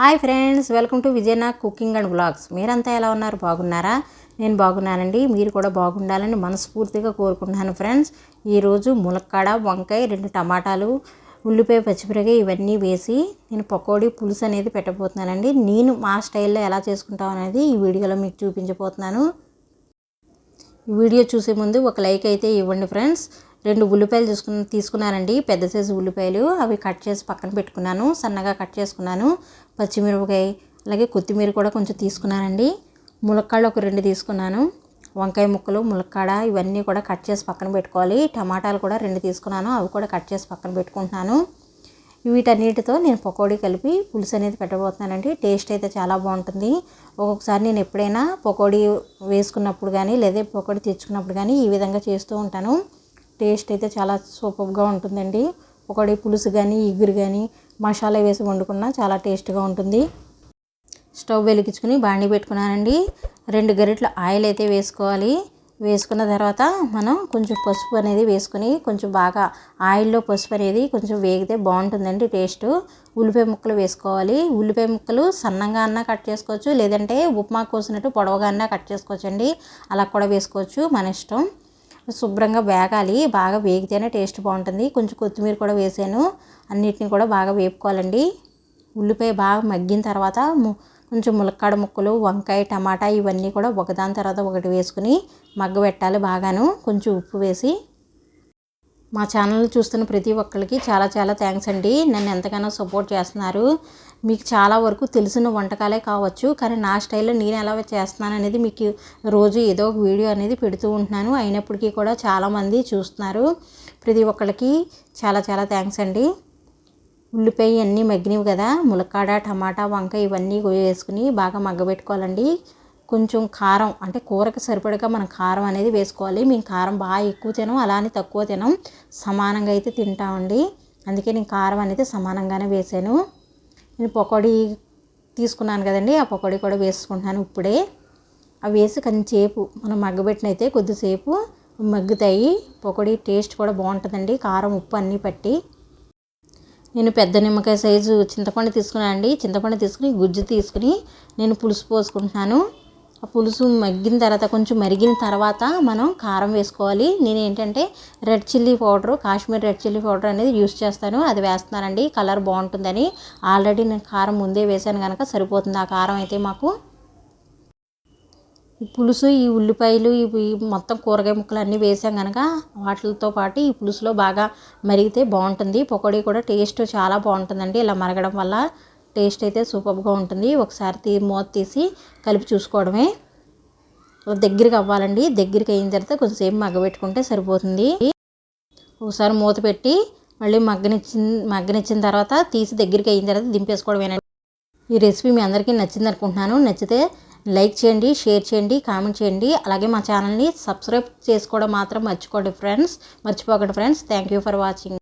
Hi friends welcome to Vijayanag cooking and blogs మీరంతా ఎలా ఉన్నారు? బాగున్నారా? నేను బాగున్నానండి. మీరు కూడా బాగుండాలని మనస్ఫూర్తిగా కోరుకుంటున్నాను ఫ్రెండ్స్. ఈరోజు ములక్కాడ వంకాయ రెండు టమాటాలు ఉల్లిపాయ పచ్చిమిరకాయ ఇవన్నీ వేసి నేను పకోడీ పులుసు అనేది పెట్టబోతున్నానండి. నేను మా స్టైల్లో ఎలా చేసుకుంటాం అనేది ఈ వీడియోలో మీకు చూపించబోతున్నాను. ఈ వీడియో చూసే ముందు ఒక లైక్ అయితే ఇవ్వండి ఫ్రెండ్స్. రెండు ఉల్లిపాయలు చూసుకున్న తీసుకున్నానండి పెద్ద సైజు ఉల్లిపాయలు. అవి కట్ చేసి పక్కన పెట్టుకున్నాను. సన్నగా కట్ చేసుకున్నాను. పచ్చిమిరపకాయ అలాగే కొత్తిమీర కూడా కొంచెం తీసుకున్నానండి. ములక్కాడలు ఒక రెండు తీసుకున్నాను. వంకాయ ముక్కలు ములక్కాడ ఇవన్నీ కూడా కట్ చేసి పక్కన పెట్టుకోవాలి. టమాటాలు కూడా రెండు తీసుకున్నాను. అవి కూడా కట్ చేసి పక్కన పెట్టుకుంటున్నాను. వీటన్నిటితో నేను పకోడీ కలిపి పులుసు అనేది పెట్టబోతున్నానండి. టేస్ట్ అయితే చాలా బాగుంటుంది. ఒక్కొక్కసారి నేను ఎప్పుడైనా పకోడీ వేసుకున్నప్పుడు కానీ లేదా పకోడీ తెచ్చుకున్నప్పుడు కానీ ఈ విధంగా చేస్తూ ఉంటాను. టేస్ట్ అయితే చాలా సూపర్గా ఉంటుందండి. ఒకటి పులుసు కానీ ఇగురు కానీ మసాలా వేసి వండుకున్నా చాలా టేస్ట్గా ఉంటుంది. స్టవ్ వెలిగించుకుని బాండి పెట్టుకున్నానండి. రెండు గరిటెల ఆయిల్ అయితే వేసుకోవాలి. వేసుకున్న తర్వాత మనం కొంచెం పసుపు అనేది వేసుకుని కొంచెం బాగా ఆయిల్లో పసుపు అనేది కొంచెం వేగితే బాగుంటుందండి టేస్ట్. ఉల్లిపాయ ముక్కలు వేసుకోవాలి. ఉల్లిపాయ ముక్కలు సన్నంగా అన్నా కట్ చేసుకోవచ్చు. లేదంటే ఉప్మా కోసినట్టు పొడవగా అన్నా కట్ చేసుకోవచ్చు అండి అలా కూడా వేసుకోవచ్చు మన ఇష్టం. శుభ్రంగా వేగాలి. బాగా వేగితేనే టేస్ట్ బాగుంటుంది. కొంచెం కొత్తిమీర కూడా వేసాను. అన్నిటిని కూడా బాగా వేపుకోవాలండి. ఉల్లిపాయ బాగా మగ్గిన తర్వాత కొంచెం ములక్కాడ ముక్కలు వంకాయ టమాటా ఇవన్నీ కూడా ఒకదాని తర్వాత ఒకటి వేసుకుని మగ్గబెట్టాలి బాగాను. కొంచెం ఉప్పు వేసి మా ఛానల్ చూస్తున్న ప్రతి ఒక్కరికి చాలా చాలా థ్యాంక్స్ అండి. నన్ను ఎంతగానో సపోర్ట్ చేస్తున్నారు. మీకు చాలా వరకు తెలిసిన వంటకాలే కావచ్చు కానీ నా స్టైల్లో నేను ఎలా చేస్తున్నాను అనేది మీకు రోజు ఏదో ఒక వీడియో అనేది పెడుతూ ఉంటున్నాను. అయినప్పటికీ కూడా చాలామంది చూస్తున్నారు. ప్రతి ఒక్కరికి చాలా చాలా థ్యాంక్స్ అండి. ఉల్లిపాయ అన్నీ మగ్గినవి కదా ములక్కాడ టమాటా వంకాయ ఇవన్నీ వేసుకుని బాగా మగ్గబెట్టుకోవాలండి. కొంచెం కారం అంటే కూరకి సరిపడగా మనం కారం అనేది వేసుకోవాలి. మేము కారం బాగా ఎక్కువ తినం అలా అని తక్కువ తినం సమానంగా అయితే తింటామండి అందుకే నేను కారం అనేది సమానంగానే వేసాను. నేను పకోడీ తీసుకున్నాను కదండి ఆ పకోడీ కూడా వేసుకుంటున్నాను ఇప్పుడే. అవి వేసి కొంచెంసేపు మనం మగ్గబెట్టినైతే కొద్దిసేపు మగ్గుతాయి. పకోడీ టేస్ట్ కూడా బాగుంటుందండి కారం ఉప్పు అన్నీ పట్టి. నేను పెద్ద నిమ్మకాయ సైజు చింతపండు తీసుకున్నాను అండి చింతపండు తీసుకుని గుజ్జు తీసుకుని నేను పులుసు పోసుకుంటున్నాను. ఆ పులుసు మగ్గిన తర్వాత కొంచెం మరిగిన తర్వాత మనం కారం వేసుకోవాలి. నేను ఏంటంటే red chilli powder Kashmir red chilli powder అనేది యూస్ చేస్తాను. అది వేస్తున్నానండి. కలర్ బాగుంటుందని. ఆల్రెడీ నేను కారం ముందే వేసాను కనుక సరిపోతుంది. ఆ కారం అయితే మాకు ఈ పులుసు ఈ ఉల్లిపాయలు ఇవి మొత్తం కూరగాయ ముక్కలు అన్నీ వేసాం కనుక వాటితో పాటు ఈ పులుసులో బాగా మరిగితే బాగుంటుంది. పకోడీ కూడా టేస్ట్ చాలా బాగుంటుందండి. ఇలా మరగడం వల్ల టేస్ట్ అయితే సూపర్గా ఉంటుంది. ఒకసారి తీ మూత తీసి కలిపి చూసుకోవడమే. దగ్గరికి అవ్వాలండి. దగ్గరికి అయిన తర్వాత కొంచెంసేపు మగ్గబెట్టుకుంటే సరిపోతుంది. ఒకసారి మూత పెట్టి మళ్ళీ మగ్గనిచ్చిన మగ్గనిచ్చిన తర్వాత తీసి దగ్గరికి అయిన తర్వాత దింపేసుకోవడమేనండి. ఈ రెసిపీ మీ అందరికీ నచ్చింది అనుకుంటున్నాను. నచ్చితే లైక్ చేయండి షేర్ చేయండి కామెంట్ చేయండి. అలాగే మా ఛానల్ని సబ్స్క్రైబ్ చేసుకోవడం మాత్రం మర్చిపోండి ఫ్రెండ్స్. మర్చిపోకండి friends. Thank you for watching.